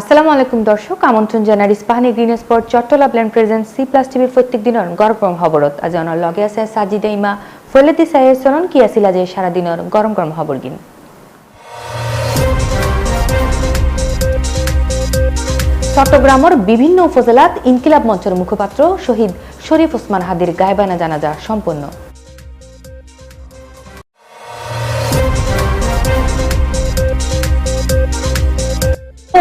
আসসালামু আলাইকুম দর্শক, আমন্ত্রণ জানার Ispahani green spot Chattala plan present C plus টিভির প্রত্যেক দিনের গরম গরম খবরত। আজ অনার লগে আছে সাজিদা ইমা ফলেদি সাহেব সরণ কি আছিল যে সারা দিনের গরম গরম খবর গিন। চট্টগ্রামের বিভিন্ন উপজেলাত ইনকিলাব মঞ্চের মুখপাত্র শহীদ শরীফ ওসমান হাদির গায়বানা জানাজা সম্পন্ন।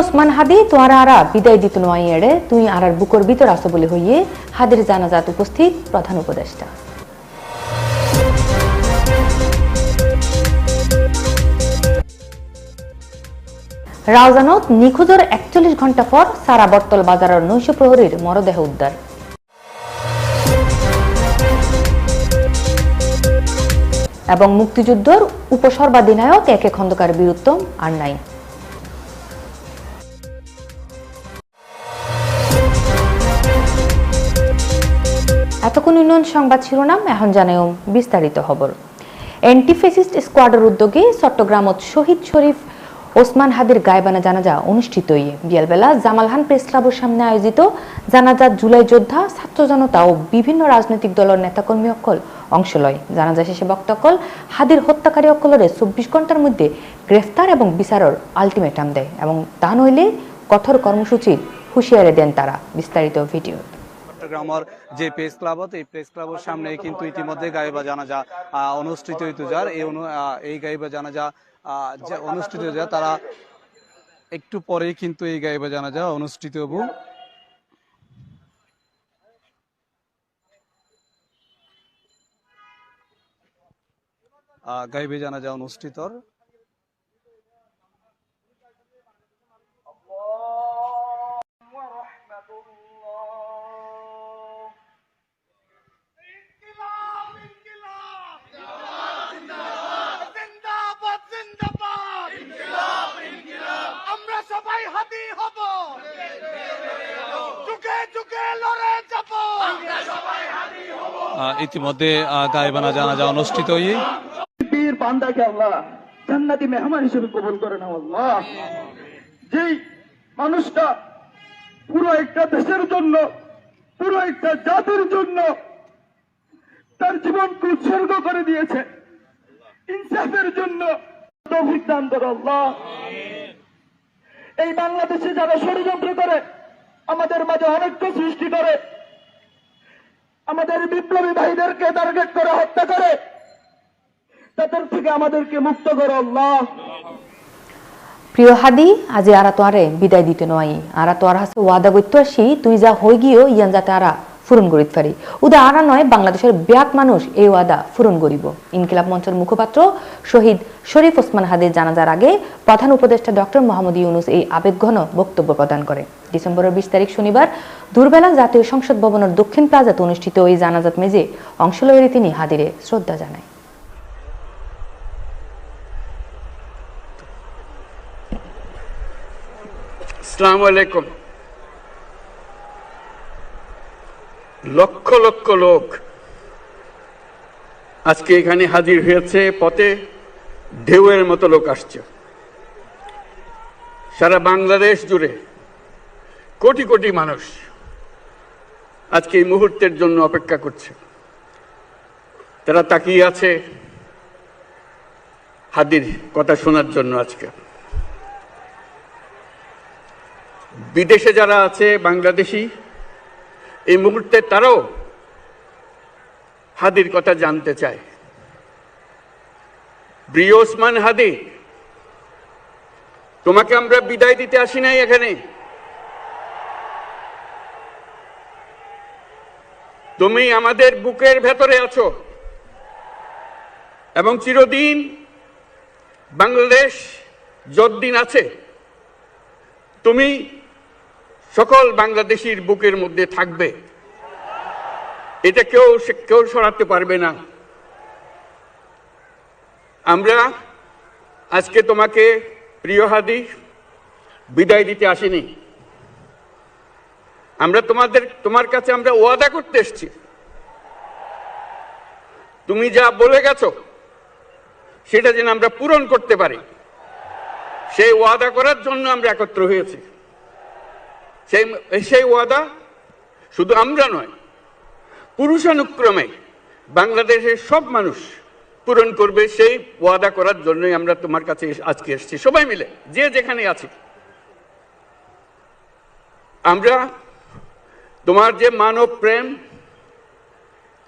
ওসমান হাদি তোমার আরা, বিদায় দিত নয় এড়ে, তুই আরার বুকর ভিতর আসো বলে হইয়ে হাদির জানাজাত উপস্থিত প্রধান উপদেষ্টা। রাউজানত নিখোঁজের একচল্লিশ ঘণ্টা পর সারা বটতল বাজারের নৈশ প্রহরীর মরদেহ উদ্ধার। এবং মুক্তিযুদ্ধর উপসর্বাধিনায়ক একে খন্দকার বীরুত্তম আর নাই। এতক্ষণ সংবাদ শিরোনাম, এখন জানাও বিস্তারিত খবর। অ্যান্টিফেসিস্ট স্কোয়াডের উদ্যোগে চট্টগ্রামত শহীদ শরীফ ওসমান হাদির গায়বানা জানাজা অনুষ্ঠিত বিয়ালবেলা জামালহান প্রেস ক্লাবের সামনে আয়োজিত জানাজা জুলাই যোদ্ধা, ছাত্র জনতা ও বিভিন্ন রাজনৈতিক দলের নেতাকর্মী অকল অংশ লয়। জানাজা শেষে বক্তকল হাদির হত্যাকারী অকলরে চব্বিশ ঘণ্টার মধ্যে গ্রেফতার এবং বিচারের আলটিমেটাম দেয় এবং তা নইলে কঠোর কর্মসূচির হুঁশিয়ারি দেন তারা। বিস্তারিত ভিডিও। চট্টগ্রামের যে প্রেস ক্লাবত এই প্রেস ক্লাবের সামনে কিন্তু ইতিমধ্যে গাইবা জানাজা আহ, অনুষ্ঠিত হইতে যার। এই অনু- আহ, এই গাইবা জানাজা যে অনুষ্ঠিত যায় তারা একটু পরেই কিন্তু এই গাইবা জানাজা অনুষ্ঠিত হব। গাইবে জানাজা অনুষ্ঠিত ইনকিলাব ইনকিলাব জিন্দাবাদ জিন্দাবাদ ইনকিলাব ইনকিলাব আমরা সবাই হাতি হব যুগে যুগে লড়ে যাব আমরা সবাই হাতি হব আহ, ইতিমধ্যে আহ, গাইবানা জানাজা অনুষ্ঠিত পীর আল্লাহ জান্নাতি মেহমান হিসেবে করে আল্লাহ। মানুষটা পুরো একটা দেশের জন্য পুরো একটা জাতির জন্য তার জীবনকে উৎসর্গ করে দিয়েছে ইনসাফের জন্য তৌফিক দান আল্লাহ। এই বাংলাদেশে যারা ষড়যন্ত্র করে আমাদের মাঝে অনৈক্য সৃষ্টি করে। আমাদের বিপ্লবী ভাইদেরকে টার্গেট করে, হত্যা করে। তাদের থেকে আমাদেরকে মুক্ত করো, আল্লাহ। প্রিয় হাদি, আজি আরা তোয়ারে বিদায় দিতে নয়। আরা তোয়ার হাসে ওয়াদা করতে আসি, তুই যা হয়ে গিয়েও ইয়ান যাতে আরা। পূরণ করিত পারি উদা নয়, বাংলাদেশের ব্যাক মানুষ এই ওয়াদা পূরণ করিব ইনকিলাব মঞ্চের মুখপাত্র শহীদ শরীফ ওসমান হাদির জানাজার আগে প্রধান উপদেষ্টা ডক্টর মোহাম্মদ ইউনুস এই আবেগঘন বক্তব্য প্রদান করে। ডিসেম্বরের বিশ তারিখ শনিবার জাতীয় সংসদ ভবনের দক্ষিণ প্লাজাতে অনুষ্ঠিত ওই জানাজাত মেজে অংশ লয়ে তিনি হাদিরে শ্রদ্ধা জানায়। আসসালামু আলাইকুম। লক্ষ লক্ষ লোক আজকে এখানে হাজির হয়েছে, পথে ঢেউয়ের মতো লোক আসছে। সারা বাংলাদেশ জুড়ে কোটি কোটি মানুষ আজকে এই মুহূর্তের জন্য অপেক্ষা করছে। তারা তাকিয়ে আছে হাদির কথা শোনার জন্য আজকে। বিদেশে যারা আছে, বাংলাদেশি এই মুহূর্তে তারাও হাদির কথা জানতে চায়। ওসমান হাদি, তোমাকে আমরা বিদায় দিতে আসি নাই এখানে। তুমি আমাদের বুকের ভেতরে আছো এবং চিরদিন বাংলাদেশ যতদিন আছে, তুমি সকল বাংলাদেশির বুকের মধ্যে থাকবে। এটা কেউ কেউ সরাতে পারবে না। আমরা আজকে তোমাকে প্রিয় হাদি বিদায় দিতে আসিনি। আমরা তোমাদের তোমার কাছে আমরা ওয়াদা করতে এসেছি। তুমি যা বলে গেছো, সেটা যেন আমরা পূরণ করতে পারি। সেই ওয়াদা করার জন্য আমরা একত্র হয়েছি। সেই সেই ওয়াদা শুধু আমরা নয়, পুরুষানুক্রমে বাংলাদেশের সব মানুষ পূরণ করবে সেই ওয়াদা করার জন্যই আমরা তোমার কাছে আজকে এসেছি। সবাই মিলে, যে যেখানে আছি। আমরা তোমার যে মানব প্রেম,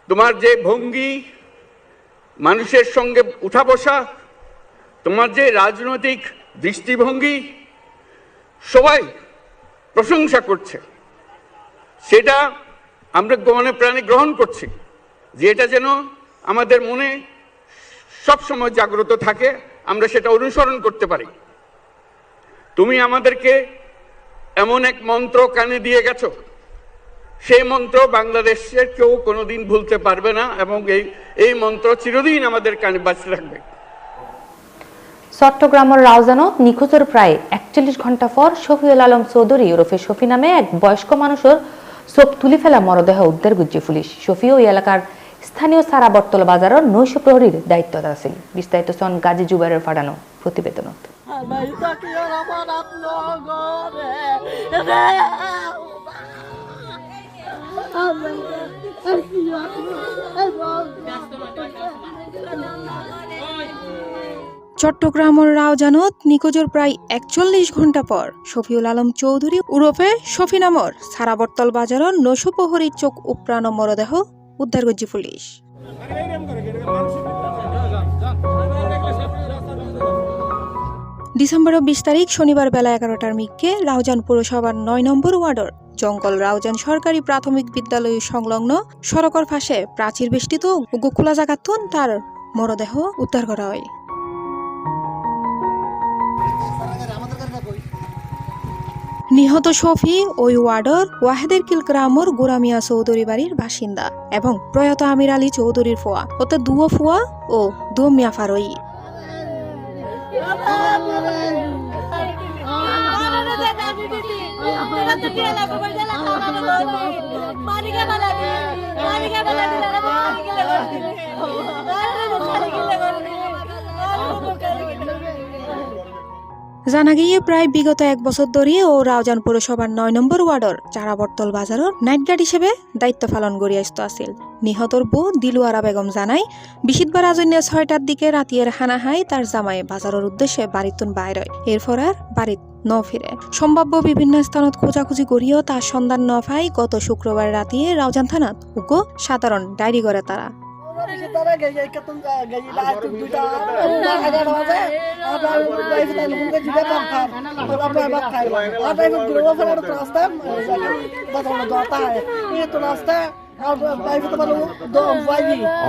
তোমার যে ভঙ্গি, মানুষের সঙ্গে উঠা বসা, তোমার যে রাজনৈতিক দৃষ্টিভঙ্গি, সবাই প্রশংসা করছে। সেটা আমরা মনে প্রাণে গ্রহণ করছি, যে এটা যেন আমাদের মনে সব সময় জাগ্রত থাকে, আমরা সেটা অনুসরণ করতে পারি। তুমি আমাদেরকে এমন এক মন্ত্র কানে দিয়ে গেছো। সেই মন্ত্র বাংলাদেশের কেউ কোনোদিন ভুলতে পারবে না, এবং এই এই মন্ত্র চিরদিন আমাদের কানে বাঁচতে থাকবে। চট্টগ্রামের রাউজানত নিখোঁজের প্রায় একচল্লিশ ঘণ্টা পর শফিউল আলম চৌধুরী ওরফে শফি নামে এক বয়স্ক মানুষের চোখ তুলি ফেলা মরদেহ উদ্ধার গুজ্জি পুলিশ শফি ওই এলাকার স্থানীয় সারা বটতল বাজারের নৈশ প্রহরীর দায়িত্ব আছিল বিস্তারিত সন গাজী জুবাইরের ফাটানো প্রতিবেদনত Amay চট্টগ্রামের রাওজানত নিখোঁজের প্রায় একচল্লিশ ঘণ্টা পর শফিউল আলম চৌধুরী উরফে শফি নামর সারাবর্তল বাজারের নৈশপ্রহরীর চোখ উপরানো মরদেহ উদ্ধার করছে পুলিশ। ডিসেম্বরের বিশ তারিখ শনিবার বেলা এগারোটার মিককে রাউজান পুরসভার নয় নম্বর ওয়ার্ডর জঙ্গল রাউজান সরকারি প্রাথমিক বিদ্যালয় সংলগ্ন সড়কর পাশে প্রাচীর বেষ্টিত খোলা জাগাতুন তার মরদেহ উদ্ধার করা হয়। নিহত শফি ওই ওয়ার্ডের ওয়াহেদের কিল গ্রামর গোরামিয়া চৌধুরী বাড়ির বাসিন্দা এবং প্রয়াত আমির আলী চৌধুরীর ফোয়া ওতে দুয়ো ফুয়া ও দু মিয়া ফারই। জানা গিয়ে প্রায় বিগত এক বছর ধরে ও রাউজান পৌরসভার নয় নম্বর ওয়ার্ডর চারাবর্তল বাজারের নাইট গার্ড হিসেবে দায়িত্ব পালন করি আসতে আছিল নিহতর বউ দিলুয়ারা বেগম জানায় বিশিতবার আজন্য ছয়টার দিকে রাতিয়ার হানাহাই তার জামাই বাজারের উদ্দেশ্যে বাড়িতুন বাইর হয়। এরপর আর বাড়িত ন ফিরে। সম্ভাব্য বিভিন্ন স্থানত খোঁজাখুঁজি করিও তার সন্ধান ন পাই গত শুক্রবার রাতিয়ে রাউজান থানাত উগো সাধারণ ডায়েরি করে তারা। বিশেষভাবে একদম গেজিলা আইটু দুইটা হাজার হবে আপনার প্রাইস তাই লোকে জিবে পাম খাম তোরা প্রায় বাদ খাই আর তাই গ্রো ফেলার রাস্তা বাদ হলো দতা হয় ये तो रास्ता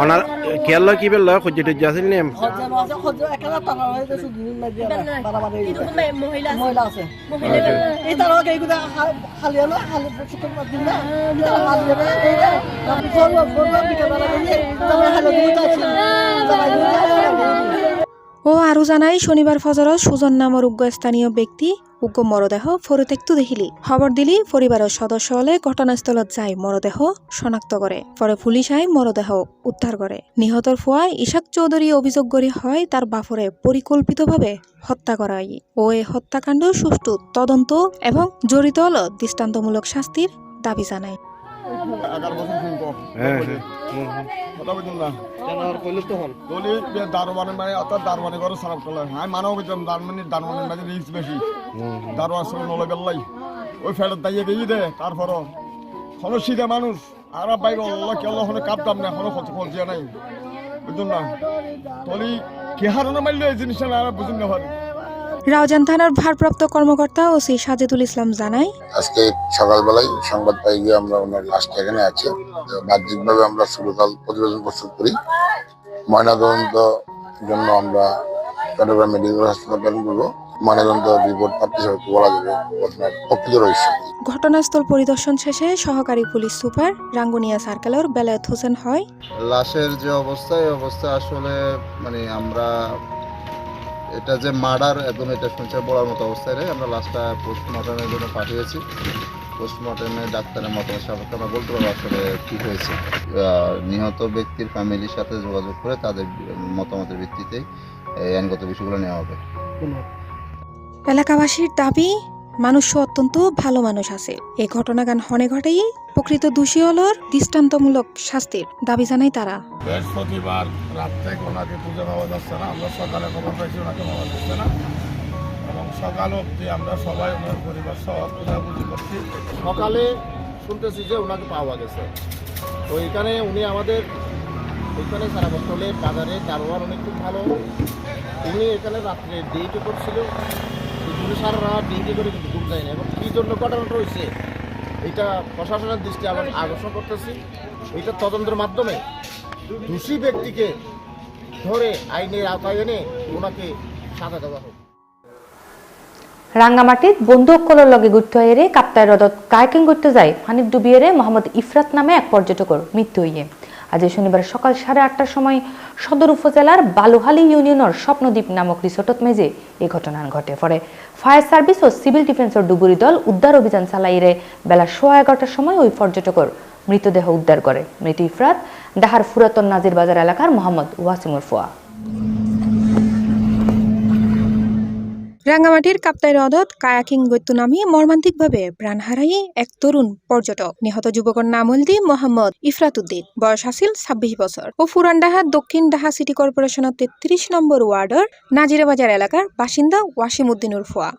অনার কেয়ার কি বেল খুঁজে টুজে আসেন নি. মহিলা আছে ও আরও জানাই শনিবার ফজরত সুজন নামৰ উগ্র স্থানীয় ব্যক্তি উগ্র মরদেহ ফরিতেক্তু দেখিলি। খবর দিলি পরিবারের সদস্য হলে ঘটনাস্থলত যাই মরদেহ শনাক্ত করে পরে পুলিশ আই মরদেহ উদ্ধার করে নিহতর ফুয়ায় ইশাক চৌধুরী অভিযোগ করি হয় তার বাফরে পরিকল্পিতভাবে হত্যা করা হয় ও এই হত্যাকাণ্ড সুষ্ঠু তদন্ত এবং জড়িত হল দৃষ্টান্তমূলক শাস্তির দাবি জানায়। হ্যাঁ হ্যাঁ। কথা বুঝুন না? দলি দারোয়ানে মানে অর্থাৎ দারোয়ানে করে সারাপ করলে হ্যাঁ। মানব বুঝলাম দারমানি দারোয়ানের মাঝে রিস্ক বেশি। দারোয়ান সব নলে গেল্লাই ওই ফেরত দাইয়ে গিয়ে দে তারপরও। কোনো সিধে মানুষ। আর বাইক আল্লাহ কে আল্লাহ কাপতাম না নাই। বুঝুন না? তলি কে হারানো মারলে এই জিনিসটা না বুঝুন না রাউজান থানার ভারপ্রাপ্ত কর্মকর্তা ও ওসি সাজেদুল ইসলাম জানায় আজকে সকালবেলায় সংবাদ পাই গিয়ে আমরা ওনার লাশটা এখানে আছে। বাহ্যিকভাবে আমরা শুরুকাল প্রতিবেদন প্রস্তুত করি। ময়নাতদন্ত জন্য আমরা চট্টগ্রাম মেডিকেল হাসপাতাল করব। ময়নাতদন্ত রিপোর্ট প্রাপ্তি বলা যাবে প্রকৃত রহস্য ঘটনাস্থল পরিদর্শন শেষে সহকারী পুলিশ সুপার রাঙ্গুনিয়া সার্কেলের বেলায়েত হোসেন হয়। লাশের যে অবস্থা এই অবস্থা আসলে মানে আমরা এটা যে মার্ডার একদম এটা শুনছে বলার মতো অবস্থায় রে আমরা লাস্টটা পোস্টমর্টমের জন্য পাঠিয়েছি। পোস্টমর্টমে ডাক্তারের মতামত সাপেক্ষে আমরা বলতে পারব আসলে কী হয়েছে। নিহত ব্যক্তির ফ্যামিলির সাথে যোগাযোগ করে তাদের মতামতের ভিত্তিতেই আইনগত বিষয়গুলো নেওয়া হবে। এলাকাবাসীর দাবি মানুষ অত্যন্ত ভালো মানুষ আছে। এই ঘটনাগান হনে ঘটেই প্রকৃত দোষী হলর দৃষ্টান্তমূলক শাস্তির দাবি জানাই তারা। বৃহস্পতিবার রাত থেকে ওনাকে পুজো পাওয়া যাচ্ছে না, আমরা সকালে খবর পাইছি ওনাকে পাওয়া যাচ্ছে না। এবং সকাল অবধি আমরা সবাই ওনার পরিবার সহ খোঁজাখুঁজি করছি। সকালে শুনতেছি যে ওনাকে পাওয়া গেছে। তো এখানে উনি আমাদের, এখানে সারা বছরে বাজারে কারোয়ার অনেক খুব ভালো। উনি এখানে রাত্রে ডিউটি করছিল কিন্তু সারা রাত ডিউটি করে কিন্তু ঘুম যায়নি এবং কী জন্য ঘটনাটা হয়েছে, এটা প্রশাসনের দৃষ্টি আমরা আকর্ষণ করতেছি। এটা তদন্তের মাধ্যমে দোষী ব্যক্তিকে ধরে আইনের আওতায় এনে ওনাকে সাজা দেওয়া হোক। রাঙ্গামাটিত বন্ধুসকলৰ লগে গুট এৰে কাপ্তাই হ্ৰদত কায়াকিং করতে যায়। পানিত ডুবিয়েৰে মোহাম্মদ ইফরাত নামে এক পর্যটকর মৃত্যু হইয়ে। আজ শনিবার সকাল সাড়ে আটটার সময় সদর উপজেলার বালুহালি ইউনিয়নের স্বপ্নদ্বীপ নামক রিসোর্টত মেজে এই ঘটনা ঘটে। পরে ফায়ার সার্ভিস ও সিভিল ডিফেন্সের ডুবুরি দল উদ্ধার অভিযান চালাইরে বেলা সোয়া এগারোটার সময় ওই পর্যটকর মৃতদেহ উদ্ধার করে। মৃত ইফরাত, দাহার ফুরাতন নাজির বাজার এলাকার মোহাম্মদ ওয়াসিমুর ফোয়া। রাঙ্গামাটির কাপ্তাই হ্রদত কায়াকিং গৈত্য নামি মর্মান্তিকভাবে প্রাণ হারাই এক তরুণ পর্যটক। নিহত যুবকের নাম হলদি মোহাম্মদ ইফরাতুদ্দিন বয়স আছিল ছাব্বিশ বছর ও ফুরানডাহা দক্ষিণ ডাহা সিটি কর্পোরেশনের তেত্রিশ নম্বর ওয়ার্ডের নাজিরাবাজার এলাকার বাসিন্দা ওয়াসিম উদ্দিন ফোয়া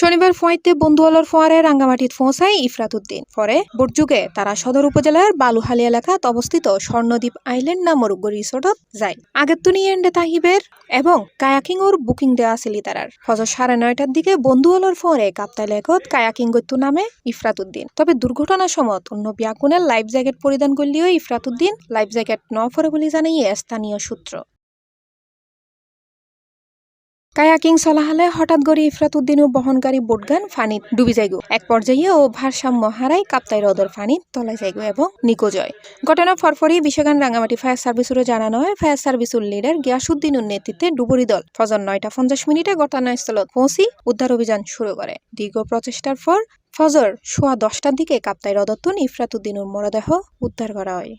শনিবার ফোয়াইতে বন্ধুয়ালর ফোয়ারে রাঙ্গামাটিত পৌঁছায় ইফরাতুদ্দিন। পরে বোটযুগে তারা সদর উপজেলার বালুহালি এলাকাত অবস্থিত স্বর্ণদ্বীপ আইল্যান্ড নামর রিসোর্টত যায়। আগের তুনি এন্ডে তাহিবের এবং কায়াকিং ওর বুকিং দেওয়া আছিল তারার। ফজর সাড়ে নয়টার দিকে বন্ধুয়ালর ফোয়ারে কাপ্তাই লেখত কায়াকিং গত্তু নামে ইফরাতুদ্দিন। তবে দুর্ঘটনার সময় অন্য বিয়াকুনের লাইফ জ্যাকেট পরিধান করলেও ইফরাতুদ্দিন লাইফ জ্যাকেট ন ফরে বলে জানাইয়ে স্থানীয় সূত্র। কায়াকিং চলাহালে হঠাৎ করে ইফরাতুদ্দিন ও বহনকারী বোটগান ফানিত ডুবি যাইগ এক পর্যায়ে ও ভারসাম্য হারাই কাপ্তাই হ্রদর ফানিত তলায় যাইগ এবং নিখোঁজ হয় ঘটনা ফরফরি বিশ্বগান রাঙ্গামাটি ফায়ার সার্ভিসেরও জানানো হয় ফায়ার সার্ভিসের লিডার গিয়াসুদ্দিনের নেতৃত্বে ডুবুরি দল ফজর নয়টা পঞ্চাশ মিনিটে ঘটনাস্থলত পৌঁছি উদ্ধার অভিযান শুরু করে। দীর্ঘ প্রচেষ্টার পর ফজর সোয়া দশটার দিকে কাপ্তাই হ্রদত্তন ইফরাতুদ্দিনের মরদেহ উদ্ধার করা হয়।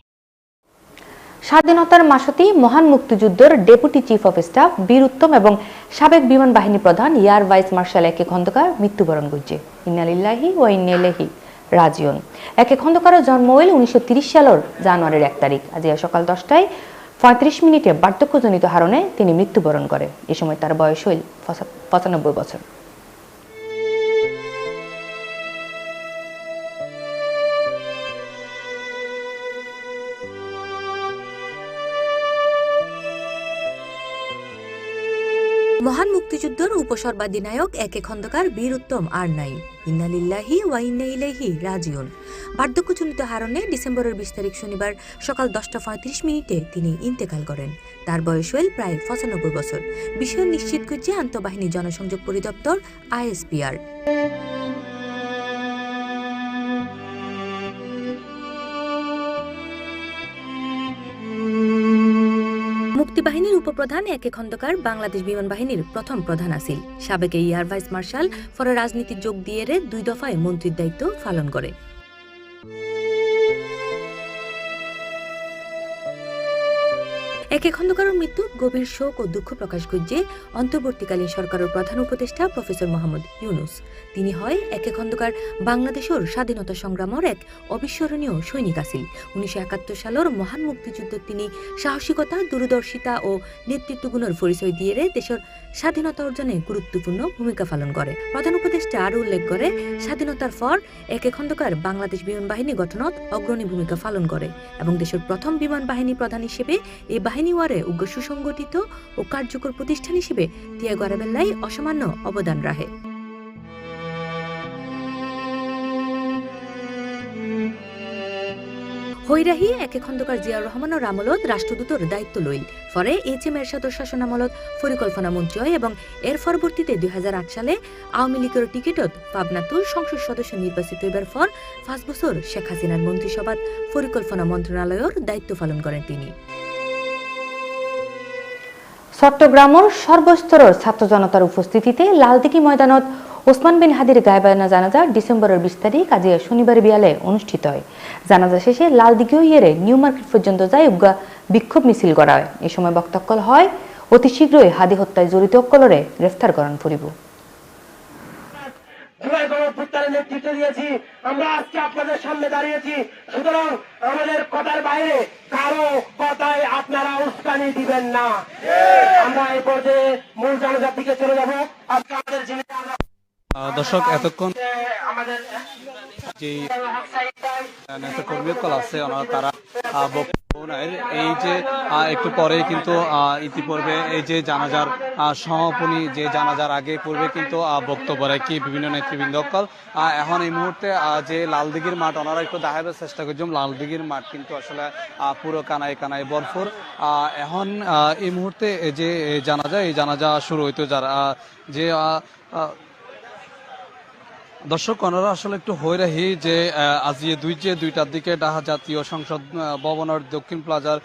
স্বাধীনতার মাসতেই মহান মুক্তিযুদ্ধের ডেপুটি চিফ অফ স্টাফ, বীর উত্তম এবং সাবেক বিমান বাহিনী প্রধান, এয়ার ভাইস মার্শাল একে খন্দকার মৃত্যুবরণ করছে। ইন্নালিল্লাহি ও ইন্নেলেহি রাজিয়ন একে খন্দকারের জন্ম হইল উনিশশো সালের জানুয়ারির এক তারিখ। আজ সকাল দশটায় পঁয়ত্রিশ মিনিটে বার্ধক্যজনিত হারণে তিনি মৃত্যুবরণ করে। এ সময় তার বয়স হইল পঁচানব্বই বছর। উপসর্বাধিনায়ক, একে খন্দকার বীর উত্তম আর নাই। ইন্নালিল্লাহি ওয়া ইন্না ইলাইহি রাজিউন। বার্ধক্যজনিত হারণে ডিসেম্বরের বিশ তারিখ শনিবার সকাল দশটা পঁয়ত্রিশ মিনিটে তিনি ইন্তেকাল করেন। তার বয়স হল প্রায় পঁচানব্বই বছর। বিষয় নিশ্চিত করছে আন্তঃবাহিনী জনসংযোগ পরিদপ্তর আইএসপিআর। উপপ্রধান একে খন্দকার বাংলাদেশ বিমান বাহিনীর প্রথম প্রধান আসিল। সাবেক এয়ার ভাইস মার্শাল ফলে রাজনীতি যোগ দিয়ে দুই দফায় মন্ত্রীর দায়িত্ব পালন করে। একে খন্দকারের মৃত্যু, গভীর শোক ও দুঃখ প্রকাশ করছে অন্তর্বর্তীকালীন সরকারের প্রধান উপদেষ্টা প্রফেসর মোহাম্মদ ইউনুস। তিনি হয় একে খন্দকার বাংলাদেশের স্বাধীনতা সংগ্রামের এক অবিস্মরণীয় সৈনিক আছিল উনিশশো একাত্তর সালের মহান মুক্তিযুদ্ধ তিনি সাহসিকতা, দূরদর্শিতা ও নেতৃত্বগুণের পরিচয় দিয়ে দেশের স্বাধীনতা অর্জনে গুরুত্বপূর্ণ ভূমিকা পালন করে। প্রধান উপদেষ্টা আরও উল্লেখ করে, স্বাধীনতার পর একে খন্দকার বাংলাদেশ বিমান বাহিনী গঠনত অগ্রণী ভূমিকা পালন করে এবং দেশের প্রথম বিমান বাহিনী প্রধান হিসেবে এই বাহিনী ওয়ারে উগ্র সুসংগঠিত ও কার্যকর প্রতিষ্ঠান হিসেবে তিয়াগো আরাবেল্লাই অসামান্য অবদান রাখে। হৈরাহি একে খন্দকার জিয়াউর রহমানের আমলত রাষ্ট্রদূতর দায়িত্ব লইল। পরে এইচ এম এরশাদর শাসন আমলত, পরিকল্পনা মন্ত্রী হয় এবং এর পরবর্তীতে দুই হাজার আট সালে আওয়ামী লীগের টিকিটত পাবনাতুর সংসদ সদস্য নির্বাচিত হইবার পর পাঁচ বছর শেখ হাসিনার মন্ত্রিসভাত পরিকল্পনা মন্ত্রণালয়ের দায়িত্ব পালন করেন তিনি। চট্টগ্রামের সর্বস্তরের ছাত্র জনতার উপস্থিতিতে লালদিঘি ময়দানত ওসমান বিন হাদির গায়বানা জানাজা ডিসেম্বরের বিশ তারিখ আজ শনিবার বিয়ালে অনুষ্ঠিত হয়। জানাজা শেষে লালদিঘি ইয়েরে নিউ মার্কেট পর্যন্ত যায় উগা বিক্ষোভ মিছিল করা হয়। এ সময় বক্তব্য হয়, অতি শীঘ্রই হাদি হত্যায় জড়িত অকলরে গ্রেফতার করান ফুরিব নেতৃত্ব দিয়েছি। আমরা আজকে আপনাদের সামনে দাঁড়িয়েছি। সুতরাং আমাদের কথার বাইরে কারও কথায় আপনারা উস্কানি দিবেন না। আমরা এই পর্যায়ে মূল জনজাতিকে চলে যাব। আজকে আমাদের জীবিকা আমরা দর্শক এতক্ষণ যে নেতাকর্মী কল আছে তারা বক্তব্য এই যে একটু পরে কিন্তু ইতিপূর্বে এই যে জানাজার সমাপনী যে জানাজার আগে পূর্বে কিন্তু বক্তব্য রাখি বিভিন্ন নেতৃবৃন্দ কল। এখন এই মুহূর্তে যে লালদিঘির মাঠ ওনারা একটু দেখাবার চেষ্টা করছিলাম লালদিঘির মাঠ কিন্তু আসলে পুরো কানায় কানায় আহ, এখন এই মুহূর্তে যে জানাজা এই জানাজা শুরু হইতো যারা যে দর্শক, ওনারা আসলে একটু হইরাহি যে আজ দুই যে দুইটার দিকে ডাহা জাতীয় সংসদ ভবনের দক্ষিণ প্লাজার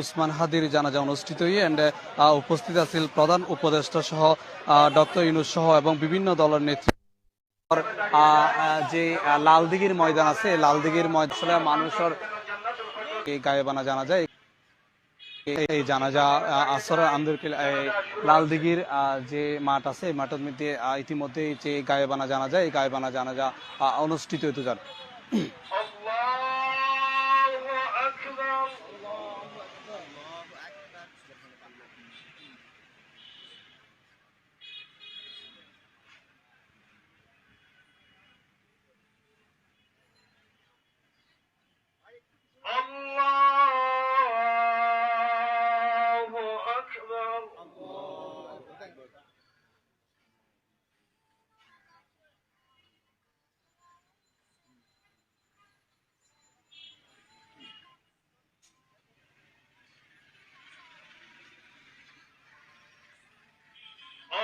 উসমান হাদির জানাজা অনুষ্ঠিত হই এন্ড উপস্থিত আছিল প্রধান উপদেষ্টা সহ ডক্টর ইউনুস সহ এবং বিভিন্ন দলের নেতৃত্ব। যে লালদিঘির ময়দান আছে লালদিঘির ময়দান আসলে মানুষের গায়েবানা জানা যায়। এই জানাজা আহ, আসর আন্দরকিল লালদিঘির যে মাঠ আছে মাঠের মধ্যে ইতিমধ্যে যে গায়েবানা জানা যায় এই গায়েবানা জানাজা অনুষ্ঠিত হতে যান।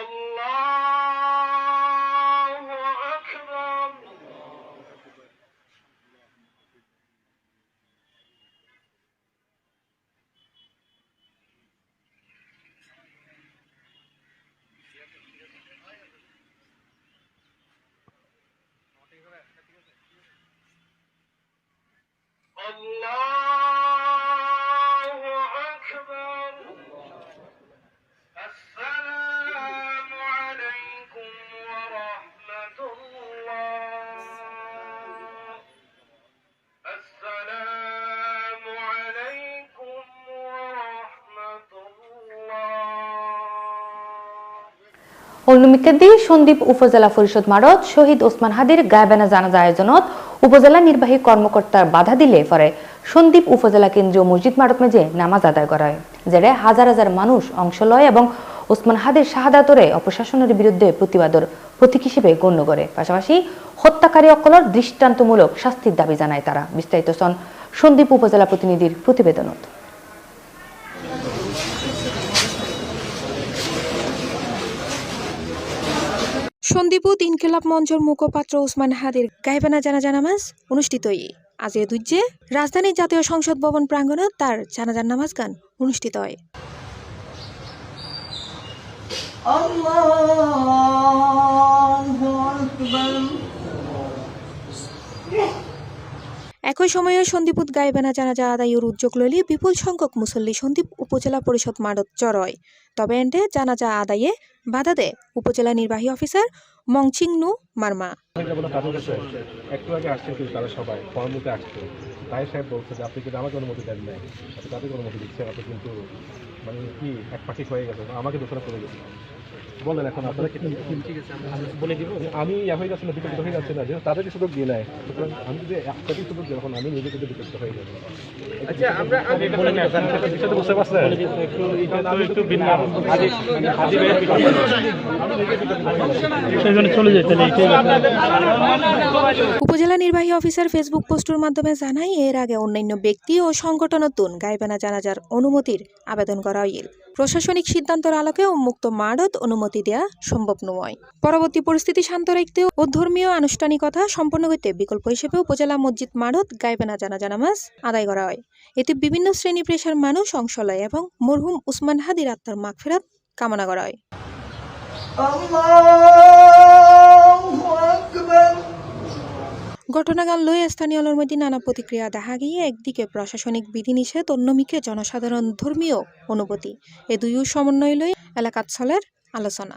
الله হলনুমিকেদি সন্দীপ উপজেলা পরিষদ মারত শহীদ ওসমান হাদির গায়বানা জানাজা আয়োজনত। উপজেলা নির্বাহী কর্মকর্তার বাধা দিলে পরে সন্দীপ উপজেলা কেন্দ্রীয় মসজিদ মারত মেজে নামাজ আদায় করা হয় যেড়ে হাজার হাজার মানুষ অংশ লয় এবং ওসমান হাদির শাহাদাতরে অপশাসনের বিরুদ্ধে প্রতিবাদর প্রতীক হিসেবে গণ্য করে। পাশাপাশি হত্যাকারী অকলর দৃষ্টান্তমূলক শাস্তির দাবি জানায় তারা। বিস্তারিত সন সন্দীপ উপজেলা প্রতিনিধির প্রতিবেদনত। সন্দীপুত ইনকিলাব মঞ্চের মুখপাত্র ওসমান হাদির গাইবানা জানাজা নামাজ অনুষ্ঠিতই। আজ এ দুজ্জে রাজধানীর জাতীয় সংসদ ভবন প্রাঙ্গণে তার জানাজার নামাজ গান অনুষ্ঠিত হয় একই সময়ে সন্দীপুত গাইবানা জানাজা আদায়ের উদ্যোগ লইলে বিপুল সংখ্যক মুসল্লি সন্দীপ উপজেলা পরিষদ মারত জড়য় তবে এন্ডে জানাজা আদায়ে বাধা দেয় উপজেলা নির্বাহী অফিসার মংচিং নু মার্মা একটু আগে আসছে কিন্তু তারা সবাই কর্মতে আসছে। তাই সাহেব বলছে যে, আপনি কিন্তু আমাকে অনুমতি দেন নাই অনুমতি আপনি কিন্তু মানে কি হয়ে গেছে আমাকে দোষণা করে গেছে বলেন এখন আপনারা কি বলে দিব আমি ইয়া হয়ে যাচ্ছে না বিকল্প হয়ে যাচ্ছে না তাদেরকে সুযোগ দিয়ে নেয়। সুতরাং আমি যদি একটাকে সুযোগ দিই এখন আমি নিজে কিন্তু বিকল্প হয়ে যাব আচ্ছা আমরা বুঝতে পারছেন? চলে যেতে উপজেলা নির্বাহী অফিসার ফেসবুক পোস্টের মাধ্যমে জানায় এর আগে অন্যান্য ব্যক্তি ও সংগঠনতুন গাইবানা জানাজার অনুমতির আবেদন করা হইল প্রশাসনিক সিদ্ধান্তের আলোকে উন্মুক্ত মারত অনুমতি দেয়া সম্ভব নয়। পরবর্তী পরিস্থিতি শান্ত রাখতে ও ধর্মীয় আনুষ্ঠানিকতা সম্পন্ন করতে বিকল্প হিসেবে উপজেলা মসজিদ মারত গাইবানা জানা নামাজ আদায় করা হয়। এতে বিভিন্ন শ্রেণি পেশার মানুষ অংশ লয় এবং মরহুম উসমান হাদির আত্মার মাগফেরাত কামনা করা হয়। ঘটনাগান লই স্থানীয়দের মধ্যে নানা প্রতিক্রিয়া দেখা গিয়ে একদিকে প্রশাসনিক বিধিনিষেধ অন্যমিকে জনসাধারণ ধর্মীয় অনুভূতি। এ দুইও সমন্বয় লই এলাকাত চলের আলোচনা।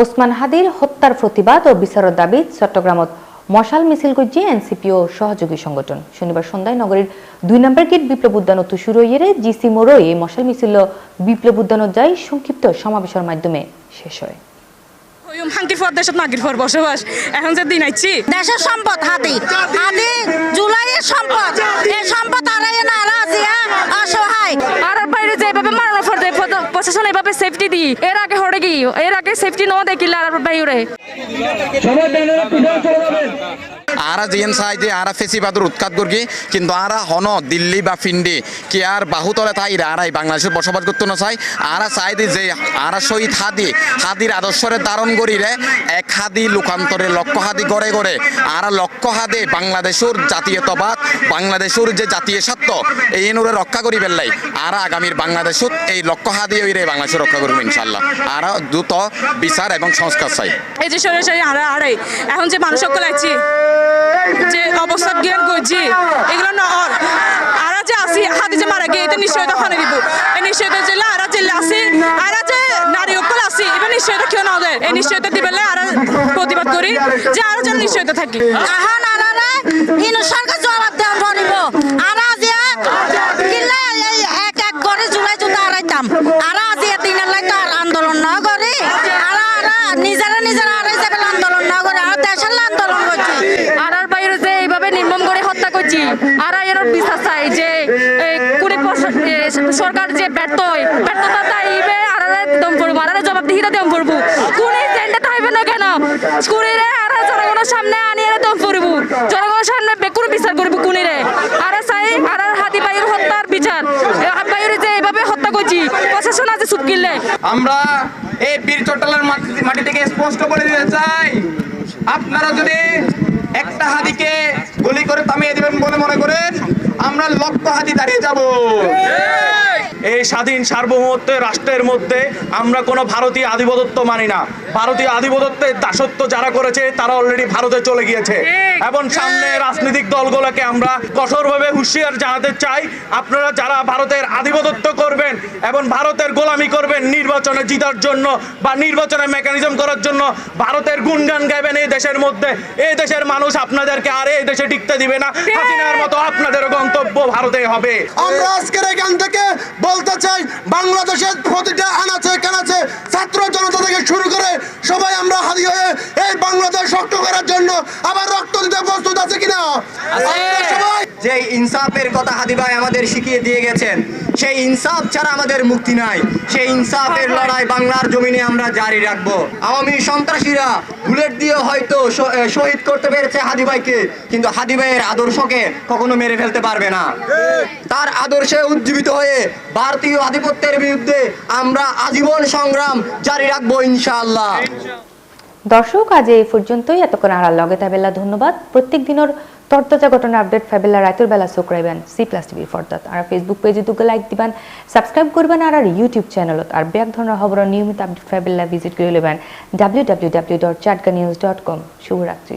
ওসমান হাদির হত্যার প্রতিবাদ ও বিচারের দাবি চট্টগ্রামত মশাল মিছিল করছে এনসিপি ও সহযোগী সংগঠন। শনিবার সন্ধ্যায় নগরীর দুই নম্বর গেট বিপ্লব উদ্যানত শুরু হইয়ে জিসি মোড়ে এই মশাল মিছিল বিপ্লব উদ্যানত যাই সংক্ষিপ্ত সমাবেশের মাধ্যমে শেষ হয়। হাঙ্কির পর দেশত নাগির পর বসবাস। এখন যে দিন আইছি দেশের সম্পদ হাতি। হাতি জুলাইয়ের সম্পদ। এই সম্পদ আড়াই না আরা আছে অসহায়। আর বাইরে যেভাবে মারানোর পর প্রশাসন এভাবে সেফটি দিই। এর আগে হরে গিয়ে এর আগে সেফটি ন দেখিলে আর বাইরে। আরা জিএন যে আরা ফেসিবাদর উৎখাত করগি, কিন্তু আরা হন দিল্লি বা ফিন্ডি। কি আর বাহুতলে তাই আরাই বাংলাদেশে বসবাস করতে না চাই আরা যে, আরা শহীদ হাদি, হাদির আদর্শরে ধারণ করিলে এক হাদি লোকান্তরে লক্ষ্য হাদি গড়ে গড়ে। আরা লক্ষ্য হাদে বাংলাদেশের জাতীয়তাবাদ, বাংলাদেশের যে জাতীয় সত্য এই এনুরে রক্ষা করি পেলাই আরা আগামীর বাংলাদেশত এই লক্ষ্য হাদি ওইরে বাংলাদেশে রক্ষা করব ইনশাল্লাহ আরা দ্রুত বিচার এবং সংস্কার চাই। এই যে সরে সরে আড়াই এখন যে মানুষ সকল আইছি যে অবস্থা জ্ঞান করছি এগুলো না, আর যে আসি হাতে যে মারা গিয়ে এটা নিশ্চয়তা খানে দিব এই নিশ্চয়তা যে আরা যে আসি, আরা যে নারী অকল আসি, এবার নিশ্চয়তা কেউ না দেয়। এই নিশ্চয়তা দিবেলে আরা প্রতিবাদ করি, যে আরও যেন নিশ্চয়তা থাকি। আহা, না না না। সরকার জবাব দেওয়া পড়িব আরা আজিয়া কিল্লা এই এক এক করে জুলাই জুতা আড়াইতাম আরা আজিয়া দিনের লাই তো আর আন্দোলন না করে আরা আরা নিজেরা নিজেরা আড়াই যাবে আন্দোলন না করে আর দেশের লাই আন্দোলন করছে আর আর বাইরে যে এইভাবে নির্মম করে হত্যা করছি আর এর বিচার চাই যে এই কুড়ি বছর এ, সরকার যে ব্যর্থ হয় ব্যর্থতা চাইবে আর দম করব আর জবাব দিহিটা দম করব কুড়ি চেন্ডে থাকবে না কেন কুড়িরে আর জনগণের সামনে আনিয়ে দম করব জনগণের সামনে বেকুর বিচার করব কুনিরে আর চাই আর হাতি বাইর হত্যার বিচার বাইরে যে এইভাবে হত্যা করছি প্রশাসন আছে চুপ কিনলে আমরা এই বীর চট্টলার মাটি- মাটি থেকে স্পষ্ট করে দিতে চাই। আপনারা যদি একটা হাতিকে গুলি করে থামিয়ে দেবেন বলে মনে করেন, আমরা লক্ষ হাতি দাঁড়িয়ে যাব। এই স্বাধীন সার্বভৌমত্ব রাষ্ট্রের মধ্যে আমরা কোনো ভারতীয় আধিপত্য মানি না। ভারতীয় আধিপত্যের দাসত্ব যারা করেছে তারা অলরেডি ভারতে চলে গিয়েছে। এবং সামনে রাজনৈতিক দলগুলোকে আমরা কঠোরভাবে হুঁশিয়ার জানাতে চাই। আপনারা যারা ভারতের আধিপত্য করবেন এবং ভারতের গোলামি করবেন নির্বাচনে জিতার জন্য বা নির্বাচনের মেকানিজম করার জন্য ভারতের গুণগান গাইবেন এই দেশের মধ্যে। এই দেশের মানুষ আপনাদেরকে আর এই দেশে টিকতে দিবে না। হাসিনার মতো আপনাদের গন্তব্য ভারতে হবে। আমরা আজকের এখান থেকে বলতে চাই বাংলাদেশের প্রতিটা আনাচে কানাচে ছাত্র জনতা থেকে শুরু করে সবাই আমরা হারি হয়ে এই বাংলাদেশ শক্ত করার জন্য আবার রক্ত দিতে প্রস্তুত আছে কিনা? সবাই যে ইনসাফের কথা হাদি ভাই আমাদের শিখিয়ে দিয়ে গেছেন সেই ইনসাফ ছাড়া আমাদের মুক্তি নাই। সেই ইনসাফের লড়াই বাংলার জমিনে আমরা জারি রাখব। আওয়ামী সন্ত্রাসীরা বুলেট দিয়ে হয়তো শহীদ করতে পেরেছে হাদি ভাইকে, কিন্তু হাদি ভাইয়ের আদর্শকে কখনো মেরে ফেলতে পারবে না। তার আদর্শে উজ্জীবিত হয়ে ভারতীয় আধিপত্যের বিরুদ্ধে আমরা আজীবন সংগ্রাম জারি রাখব ইনশাআল্লাহ। দর্শক, আজ এই পর্যন্তই। এতক্ষণ আড়াল লগে তাবেলা ধন্যবাদ। প্রত্যেক দিনের তরতাজা ঘটনা আপডেট ফেবেলা রাতের বেলা চোখ রাখবেন সি প্লাস টিভির ফর্দাত আর ফেসবুক পেজে দুকে লাইক দিবেন সাবস্ক্রাইব করবেন, আর আর ইউটিউব চ্যানেলত আর ব্যাক ধরনের খবর নিয়মিত আপডেট ফেবেলা ভিজিট করে নেবেন W W W dot চাটকা news dot com শুভরাত্রি।